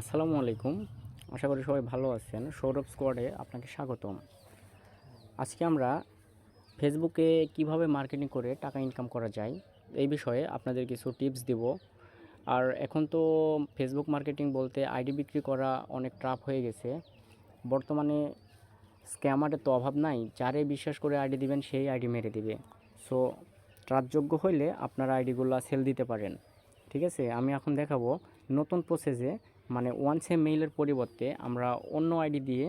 আসসালামু আলাইকুম। আশা করি সবাই ভালো আছেন। সৌরভ স্কোয়াডে আপনাকে স্বাগতম। আজকে আমরা ফেসবুকে কীভাবে মার্কেটিং করে টাকা ইনকাম করা যায় এই বিষয়ে আপনাদের কিছু টিপস দেব। আর এখন তো ফেসবুক মার্কেটিং বলতে আইডি বিক্রি করা অনেক টাফ হয়ে গেছে। বর্তমানে স্ক্যামারের তো অভাব নাই। যারে বিশ্বাস করে আইডি দিবেন, সেই আইডি মেরে দিবে। সো ট্রাস্টযোগ্য হইলে আপনারা আইডিগুলো সেল দিতে পারেন। ঠিক আছে? আমি এখন দেখাবো নতুন প্রসেসে মানে ওয়ান সেম মেইলের পরিবর্তে আমরা অন্য আইডি দিয়ে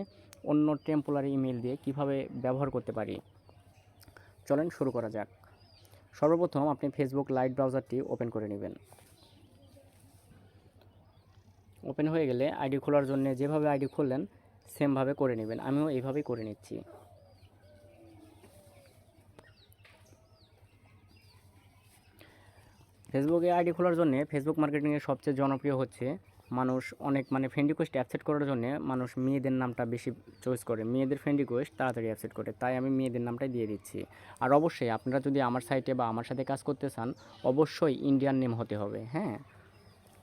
অন্য টেম্পোরারি ইমেল দিয়ে কীভাবে ব্যবহার করতে পারি? চলেন শুরু করা যাক। সর্বপ্রথম আপনি ফেসবুক লাইট ব্রাউজারটি ওপেন করে নেবেন। ওপেন হয়ে গেলে আইডি খোলার জন্য যেভাবে আইডি খুললেন সেমভাবে করে নেবেন। আমিও এইভাবেই করে নিচ্ছি। ফেসবুকে আইডি খোলার জন্য ফেসবুক মার্কেটিংয়ে সবচেয়ে জনপ্রিয় হচ্ছে মানুষ অনেক মানে ফ্রেন্ড রিকোয়েস্ট অ্যাপসেট করার জন্য মানুষ মেয়েদের নামটা বেশি চয়েস করে। মেয়েদের ফ্রেন্ড রিকোয়েস্ট তাড়াতাড়ি অ্যাপসেট করে। তাই আমি মেয়েদের নামটাই দিয়ে দিচ্ছি। আর অবশ্যই আপনারা যদি আমার সাইটে বা আমার সাথে কাজ করতে চান, অবশ্যই ইন্ডিয়ান নেম হতে হবে হ্যাঁ?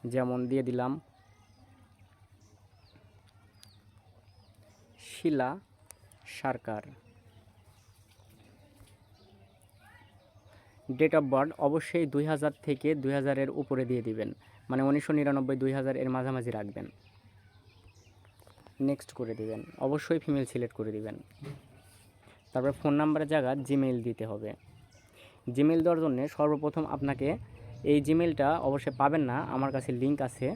যেমন দিয়ে দিলাম, Shila Sarkar. Date of birth অবশ্যই দুই হাজার থেকে দুই হাজারের উপরে দিয়ে দিবেন। মানে উনিশশো নিরানব্বই দুই হাজার এর মাঝামাঝি রাখবেন। নেক্সট করে দিবেন। অবশ্যই ফিমেল সিলেক্ট করে দিবেন। তারপরে ফোন নাম্বারের জায়গা জিমেইল দিতে হবে। জিমেইল দেওয়ার জন্য সর্বপ্রথম আপনাকে এই জিমেইলটা অবশ্যই পাবেন না। আমার কাছে লিঙ্ক আছে।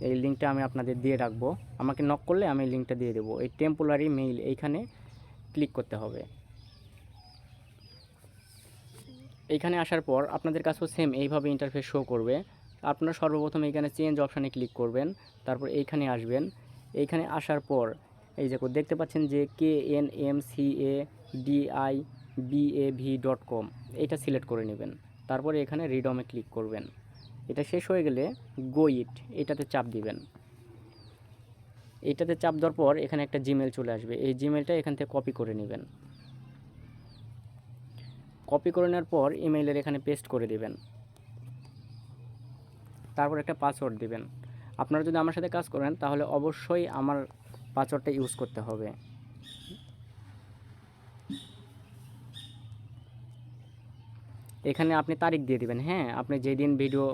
এই লিঙ্কটা আমি আপনাদের দিয়ে রাখব। আমাকে নক করলে আমি লিঙ্কটা দিয়ে দেবো। এই টেম্পোরারি মেইল এইখানে ক্লিক করতে হবে। এইখানে আসার পর আপনাদের কাছেও সেম এইভাবে ইন্টারফেস শো করবে। আপনারা সর্বপ্রথম এখানে চেঞ্জ অপশানে ক্লিক করবেন, তারপর এইখানে আসবেন। এইখানে আসার পর এই যে দেখতে পাচ্ছেন যে K N M C A D I B A V dot com এটা সিলেক্ট করে নেবেন। তারপরে এখানে রিডমে ক্লিক করবেন। এটা শেষ হয়ে গেলে গো ইট এটাতে চাপ দিবেন। এইটাতে চাপ দেওয়ার পর এখানে একটা জিমেল চলে আসবে। এই জিমেলটা এখান থেকে কপি করে নেবেন। কপি করে নেওয়ার পর ইমেইলের এখানে পেস্ট করে দিবেন। তারপর একটা পাসওয়ার্ড দিবেন। আপনারা যদি আমার সাথে কাজ করেন, তাহলে অবশ্যই আমার পাসওয়ার্ডটা ইউজ করতে হবে। এখানে আপনি তারিখ দিয়ে দিবেন হ্যাঁ? আপনি যেদিন ভিডিও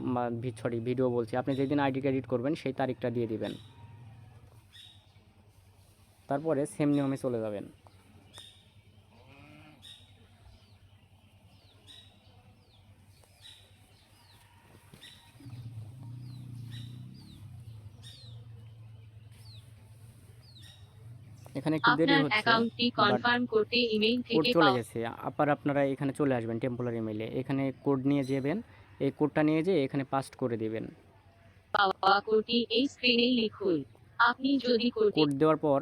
সরি ভিডিও বলছি, আপনি যেদিন আইডি এডিট করবেন, সেই তারিখটা দিয়ে দিবেন। তারপরে সেম নিয়মে চলে যাবেন। এখানে একটু দেরি হচ্ছে। অ্যাকাউন্টটি কনফার্ম করতে ইমেইল থেকে চলে গেছে। আবার আপনারা এখানে চলে আসবেন টেম্পোরারি মেলে এখানে কোড নিয়ে যাবেন। এই কোডটা নিয়ে যেয়ে এখানে পাস্ট করে দিবেন। পাওয়া কোডটি এই স্ক্রিনে লিখুন। আপনি যদি কোড দেওয়ার পর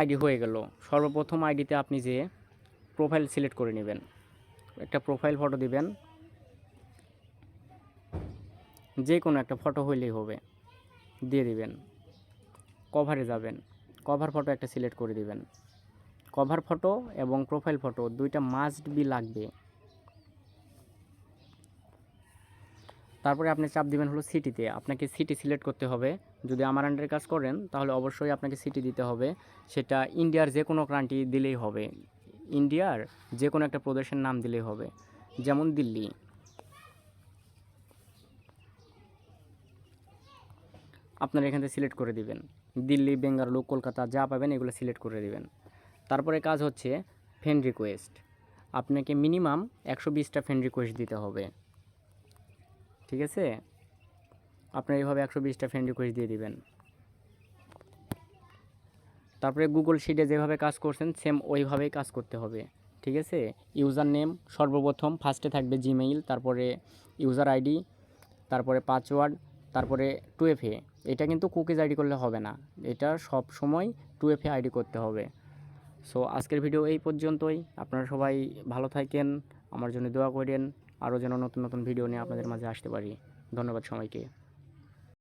আইডি হয়ে গেল। সর্বপ্রথম আইডিতে আপনি যে প্রোফাইল সিলেক্ট করে নেবেন। একটা প্রোফাইল ফটো দিবেন। যে কোনো একটা ফটো হইলেই হবে। দিয়ে দিবেন। কভারে যাবেন। কভার ফটো একটা সিলেক্ট করে দিবেন। কভার ফটো এবং প্রোফাইল ফটো দুইটা মাস্ট বি লাগবে। তারপরে আপনি চাপ দিবেন হলো সিটিতে আপনাকে সিটি সিলেক্ট করতে হবে। যদি আমার আন্ডারে কাজ করেন, তাহলে অবশ্যই আপনাকে সিটি দিতে হবে। সেটা ইন্ডিয়ার যে কোনো কান্ট্রি দিলেই হবে। ইন্ডিয়ার যে কোনো একটা প্রদেশের নাম দিলেই হবে। যেমন দিল্লি। আপনারা এখান থেকে সিলেক্ট করে দিবেন। দিল্লি, বেঙ্গালুরু, কলকাতা যা পাবেন এগুলো সিলেক্ট করে দিবেন। তারপরে কাজ হচ্ছে ফ্রেন্ড রিকোয়েস্ট। আপনাকে মিনিমাম একশো বিশটা ফ্রেন্ড রিকোয়েস্ট দিতে হবে। ঠিক আছে? আপনার এইভাবে একশো বিশটা ফ্রেন্ড রিকোয়েস্ট দিয়ে দিবেন। তারপরে গুগল শিটে যেভাবে কাজ করছেন, সেম ওইভাবেই কাজ করতে হবে। ঠিক আছে? ইউজার নেম সর্বপ্রথম ফার্স্টে থাকবে জিমেইল, তারপরে ইউজার আইডি, তারপরে পাসওয়ার্ড, তারপরে টু এফ এ। এটা কিন্তু কুকিজ আইডি করলে হবে না। এটা সব সময় টু এফ আইডি করতে হবে। সো আজকের ভিডিও এই পর্যন্তই। আপনারা সবাই ভালো থাকেন, আমার জন্য দোয়া করেন, আরও যেন নতুন নতুন ভিডিও নিয়ে আপনাদের মাঝে আসতে পারি। ধন্যবাদ সবাইকে।